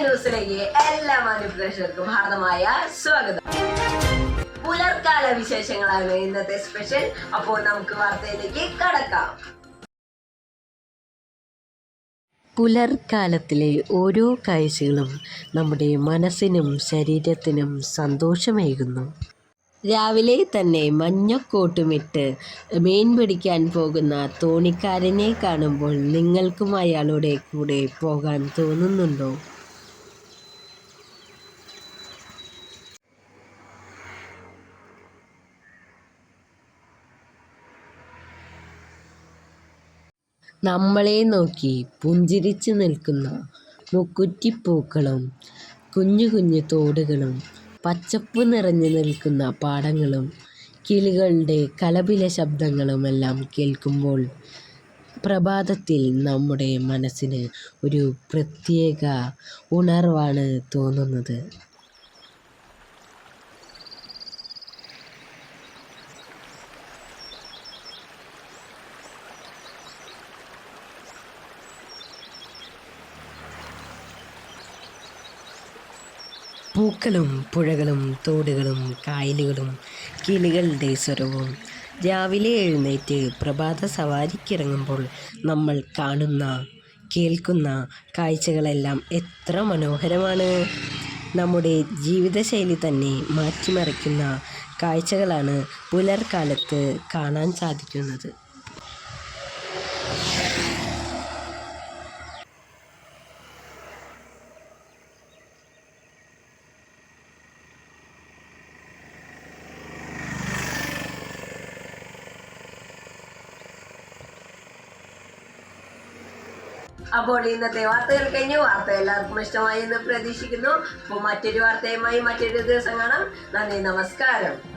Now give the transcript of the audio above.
ന്യൂസിലേക്ക് എല്ലാ മാനുപ്രേക്ഷകർക്കും ഹാർദമായ സ്വാഗതം. പുലർക്കാല വിശേഷങ്ങളാണ് ഇന്നത്തെ സ്പെഷ്യൽ. അപ്പോൾ നമുക്ക് വാർത്തയിലേക്ക് കടക്കാം. പുലർക്കാലത്തിലെ ഓരോ കാഴ്ചകളും നമ്മുടെ മനസ്സിനും ശരീരത്തിനും സന്തോഷമേകുന്നു. രാവിലെ തന്നെ മഞ്ഞക്കോട്ടുമിട്ട് മീൻ പിടിക്കാൻ പോകുന്ന തോണിക്കാരനെ കാണുമ്പോൾ നിങ്ങൾക്കും അയാളുടെ കൂടെ പോകാൻ തോന്നുന്നുണ്ടോ? നമ്മളെ നോക്കി പുഞ്ചിരിച്ചു നിൽക്കുന്ന മുക്കുറ്റിപ്പൂക്കളും കുഞ്ഞു കുഞ്ഞു തോടുകളും പച്ചപ്പ് നിറഞ്ഞു നിൽക്കുന്ന പാടങ്ങളും കിളികളുടെ കലപില ശബ്ദങ്ങളുമെല്ലാം കേൾക്കുമ്പോൾ പ്രഭാതത്തിൽ നമ്മുടെ മനസ്സിന് ഒരു പ്രത്യേക ഉണർവാണ് തോന്നുന്നത്. പൂക്കളും പുഴകളും തോടുകളും കായലുകളും കിളികളുടെ സ്വരവും. രാവിലെ എഴുന്നേറ്റ് പ്രഭാത സവാരിക്കിറങ്ങുമ്പോൾ നമ്മൾ കാണുന്ന കേൾക്കുന്ന കാഴ്ചകളെല്ലാം എത്ര മനോഹരമാണ്. നമ്മുടെ ജീവിതശൈലി തന്നെ മാറ്റിമറിക്കുന്ന കാഴ്ചകളാണ് പുലർക്കാലത്ത് കാണാൻ സാധിക്കുന്നത്. അപ്പോൾ ഇന്നത്തെ വാർത്തകൾ കഴിഞ്ഞു. വാർത്ത എല്ലാവർക്കും ഇഷ്ടമായി എന്ന് പ്രതീക്ഷിക്കുന്നു. അപ്പോൾ മറ്റൊരു വാർത്തയുമായി മറ്റൊരു ദിവസം കാണാം. നന്ദി നമസ്കാരം.